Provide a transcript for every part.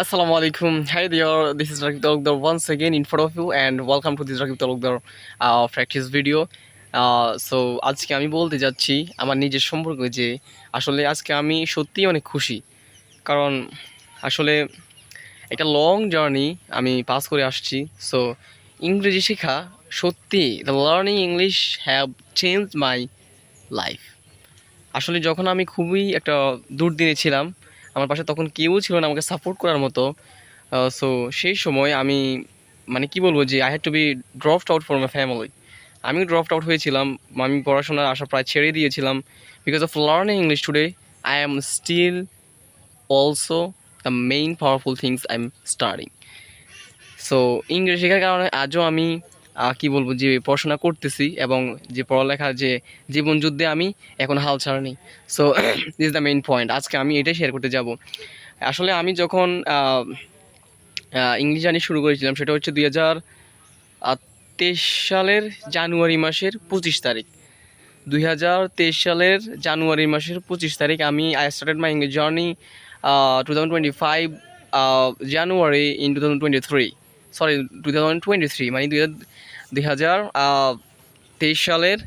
Assalamu alaikum. Hi there. This is Rakib Talukdar once again in front of you and welcome to this Rakib Talukdar practice video. Uh, আজকে আমি বলতে যাচ্ছি আমার নিজের সম্পর্কে যে আসলে আজকে আমি সত্যিই অনেক খুশি কারণ আসলে একটা লং জার্নি আমি পাস করে আসছি সো ইংরেজি শেখা সত্যি the learning English have change my life আসলে যখন আমি খুবই একটা দুর্দিনে ছিলাম আমার পাশে তখন কেউ ছিল না আমাকে সাপোর্ট করার মতো। সো সেই সময় আমি মানে কি বলব যে I had to be dropped out for my family আমি ড্রপড আউট হয়েছিলাম, আমি পড়াশোনার আশা প্রায় ছেড়ে দিয়েছিলাম। Because of learning English today I am still also the main powerful things I am starting so ইংরেজি শেখার কারণে আজও আমি কি বলব, যে পড়াশোনা করতেছি এবং যে পড়ালেখার যে জীবন যুদ্ধে আমি এখন হাল ছাড়িনি। So this the main point আজকে আমি এটাই শেয়ার করতে যাব। আসলে আমি যখন ইংলিশ জানি শুরু করেছিলাম, সেটা হচ্ছে দুই হাজার তেইশ সালের জানুয়ারি মাসের পঁচিশ তারিখ। দুই হাজার তেইশ সালের জানুয়ারি মাসের পঁচিশ তারিখ আমি I started my English journey two thousand twenty five January in two thousand twenty three sorry two thousand twenty three মানে দুই হাজার দুই তেইশ সালের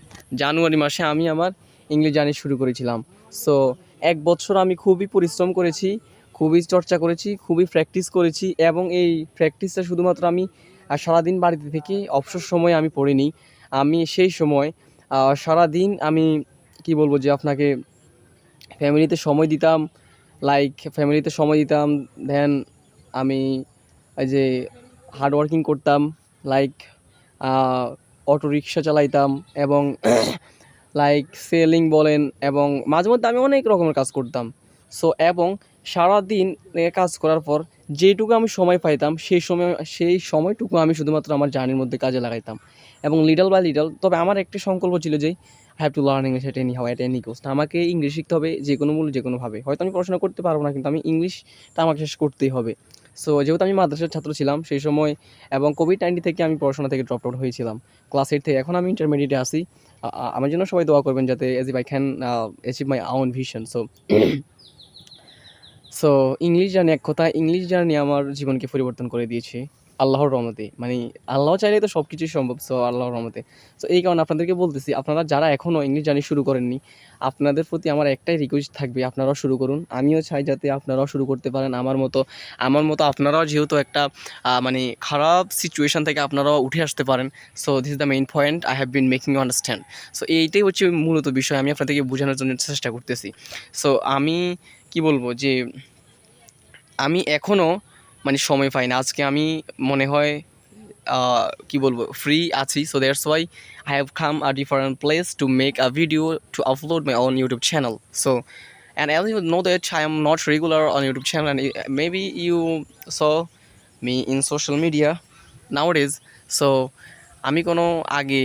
জানুয়ারি মাসে আমি আমার ইংলিশ জার্নি শুরু করেছিলাম। সো এক বছর আমি খুবই পরিশ্রম করেছি, খুবই চর্চা করেছি, খুবই প্র্যাকটিস করেছি এবং এই প্র্যাকটিসটা শুধুমাত্র আমি সারাদিন বাড়িতে থেকে অবসর সময় আমি পড়িনি। আমি সেই সময় সারাদিন আমি, কি বলব যে আপনাকে ফ্যামিলিতে সময় দিতাম লাইক ফ্যামিলিতে সময় দিতাম দেন আমি যে হার্ড ওয়ার্কিং করতাম লাইক অটো রিক্সা চালাইতাম এবং লাইক সেলিং বলেন এবং মাঝে মধ্যে আমি অনেক রকমের কাজ করতাম। সো এবং সারাদিন কাজ করার পর যেটুকু আমি সময় পাইতাম, সেই সময়, সেই সময়টুকু আমি শুধুমাত্র আমার জার্নির মধ্যে কাজে লাগাইতাম। এবং লিটল বাই লিটল তবে আমার একটি সংকল্প ছিল যে have to learn English at any how at any cost আমাকে ইংলিশ শিখতে হবে যে কোনো মূল্যে যে কোনোভাবে হয়তো আমি পড়াশোনা করতে পারব না, কিন্তু আমি ইংলিশটা আমাকে শেষ করতেই হবে। সো যেহেতু আমি মাদ্রাসার ছাত্র ছিলাম, সেই সময় এবং কোভিড নাইন্টিন থেকে আমি পড়াশোনা থেকে ড্রপ আউট হয়েছিলাম। ক্লাস এইট থেকে এখন আমি ইন্টারমিডিয়েটে আসি আমার জন্য সবাই দোয়া করবেন যাতে as if I can achieve my own vision so so English journey এক কথা ইংলিশ জার্নি আমার জীবনকে পরিবর্তন করে দিয়েছে। আল্লাহর রহমতে। মানে আল্লাহ চাইলে তো সব কিছুই সম্ভব সো আল্লাহর রহমতে। সো এই কারণে আপনাদেরকে বলতেছি, আপনারা যারা এখনও ইংলিশ জার্নি শুরু করেননি, আপনাদের প্রতি আমার একটাই রিকোয়েস্ট থাকবে, আপনারাও শুরু করুন। আমিও চাই যাতে আপনারাও শুরু করতে পারেন আমার মতো আমার মতো আপনারাও যেহেতু একটা মানে খারাপ সিচুয়েশান থেকে আপনারাও উঠে আসতে পারেন। So this the main point I have been making you understand so এইটাই হচ্ছে মূলত বিষয়, আমি আপনাদেরকে বোঝানোর জন্য চেষ্টা করতেছি। সো আমি কি বলব যে, আমি এখনও মানে সময় পাই না। আজকে আমি মনে হয় কি বলব ফ্রি আছি। So that's why I have come a different place to make a video to upload my on YouTube channel so and as you know that I am not regular on YouTube channel and maybe you saw me in social media now it is so আমি কোনো আগে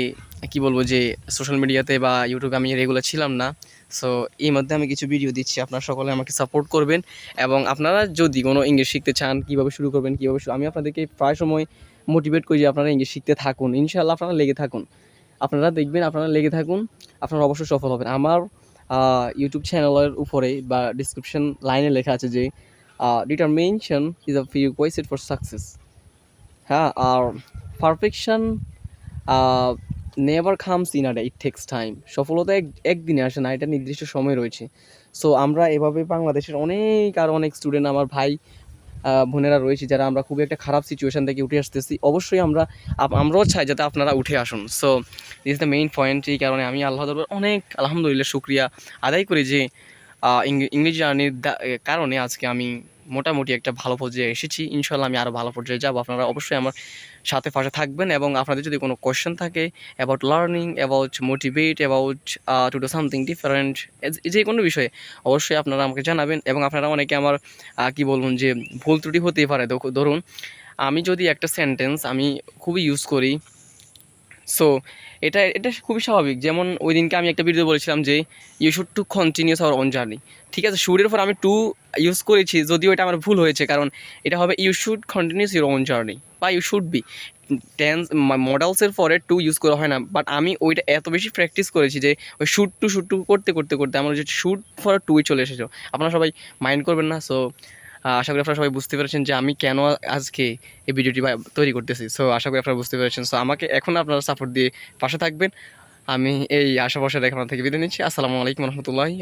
কি বলব যে social মিডিয়াতে বা ইউটিউবে আমি রেগুলার ছিলাম না। সো এই মধ্যে আমি কিছু ভিডিও দিচ্ছি। আপনারা সকলে আমাকে সাপোর্ট করবেন এবং আপনারা যদি কোনো ইংলিশ শিখতে চান, কীভাবে শুরু করবেন, কীভাবে আমি আপনাদেরকে প্রায় সময় মোটিভেট করি যে আপনারা ইংলিশ শিখতে থাকুন। ইনশাআল্লাহ আপনারা লেগে থাকুন। আপনারা দেখবেন আপনারা লেগে থাকুন, আপনারা অবশ্যই সফল হবেন। আমার ইউটিউব চ্যানেলের উপরে বা ডিসক্রিপশন লাইনে লেখা আছে যে determination is a prerequisite for success হ্যাঁ আর perfection never comes in a day, it takes time. সফলতা এক, একদিনে আসে না, এটা নির্দিষ্ট সময় রয়েছে। সো, আমরা এভাবে বাংলাদেশের অনেক আর অনেক স্টুডেন্ট, আমার ভাই বোনেরা রয়েছে, যারা আমরা খুবই একটা খারাপ সিচুয়েশন থেকে উঠে আসতেছি। অবশ্যই আমরা আমরাও চাই যাতে আপনারা উঠে আসুন। So this the main point এই কারণে আমি আল্লাহ দরবার অনেক, আলহামদুলিল্লাহ, শুক্রিয়া আদায় করি যে ইংরেজি জার্নির কারণে আজকে আমি মোটামুটি একটা ভালো পর্যায়ে এসেছি। ইনশাল্লাহ আমি আরও ভালো পর্যায়ে যাব। আপনারা অবশ্যই আমার সাথে পাশে থাকবেন এবং আপনাদের যদি কোনো কোয়েশ্চেন থাকে about learning about motivate about to do something different যে কোনো বিষয়ে অবশ্যই আপনারা আমাকে জানাবেন এবং আপনারা অনেকে আমার কি বলুন যে ভুল ত্রুটি হতেই পারে। ধরুন, আমি যদি একটা সেন্টেন্স আমি খুবই ইউজ করি সো এটা এটা খুবই স্বাভাবিক। যেমন ওই দিনকে আমি একটা ভিডিও বলেছিলাম যে you should to continues our on journey ঠিক আছে শুডের পর আমি টু ইউজ করেছি, যদিও এটা আমার ভুল হয়েছে, কারণ এটা হবে you should continues your own journey বা ইউ শুড বি টেন্স মডেলসের পরে টু ইউজ করা হয় না বাট আমি ওইটা এত বেশি প্র্যাকটিস করেছি যে, ওই শুট টু শুট টু করতে করতে করতে, আমার যে শুট ফর টুই চলে এসেছ। আপনারা সবাই মাইন্ড করবেন না সো আশা করি আপনারা সবাই বুঝতে পেরেছেন যে আমি কেন আজকে এই ভিডিওটি তৈরি করতেছি। সো আশা করি আপনারা বুঝতে পেরেছেন। সো আমাকে এখন আপনারা সাপোর্ট দিয়ে পাশে থাকবেন। আমি এই আশেপাশে দেখানো থেকে বিদায় নিচ্ছি। আসসালামু আলাইকুম রহমতুল্লাহি